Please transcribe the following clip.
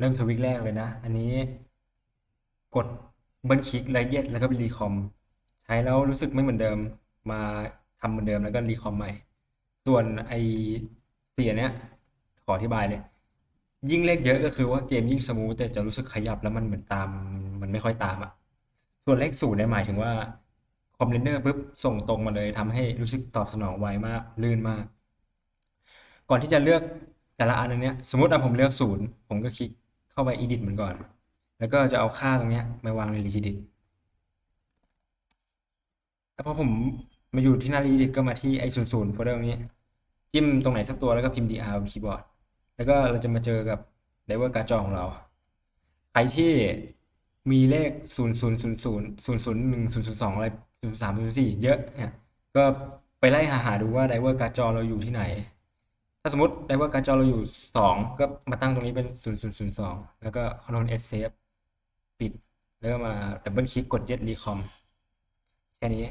เริ่มทวิกแรกเลยนะ อันนี้กดเบิลคลิกแล้วเย็ดแล้วก็ไปรีคอม ใช้แล้วรู้สึกไม่เหมือนเดิมมาทำเหมือนเดิมแล้วก็รีคอมใหม่ ส่วนไอเสียเนี้ยขออธิบายเลย ยิ่งเลขเยอะก็คือว่าเกมยิ่งสมูทแต่จะรู้สึกขยับแล้วมันเหมือนตาม มันไม่ค่อยตามอะ ส่วนเลขศูนย์เนี่ยหมายถึงว่าคอมเรนเดอร์ปุ๊บส่งตรงมาเลยทำให้รู้สึกตอบสนองไวมากลื่นมาก ก่อนที่จะเลือกแต่ละอันนเนี้ยสมมติว่าผมเลือกศูนย์ผมก็คลิก เข้าไป edit มันก่อน แล้วก็จะเอาค่าตรงเนี้ยมาวางใน regedit แล้วพอผมมาอยู่ที่หน้า regedit ก็มาที่ไอศูนย์ศูนย์โฟลเดอร์ตรงนี้ จิ้มตรงไหนสักตัวแล้วก็พิมพ์ dr บนคีย์บอร์ด แล้วก็เราจะมาเจอกับ driver การ์ดจอของเรา ใครที่มีเลข 0 0 0 0 001 0 0 2 อะไร 0 3 0 4 เยอะเนี่ย ก็ไปไล่หาหาดูว่า driver การ์ดจอเราอยู่ที่ไหน ถ้าสมมติได้ว่าการ์จอเราอยู่ 2 ก็มาตั้งตรงนี้เป็น 0 0 0 2 แล้วก็ Ctrl S save ปิด แล้วก็มาดับเบิลคลิกกด Jet Recom แค่นี้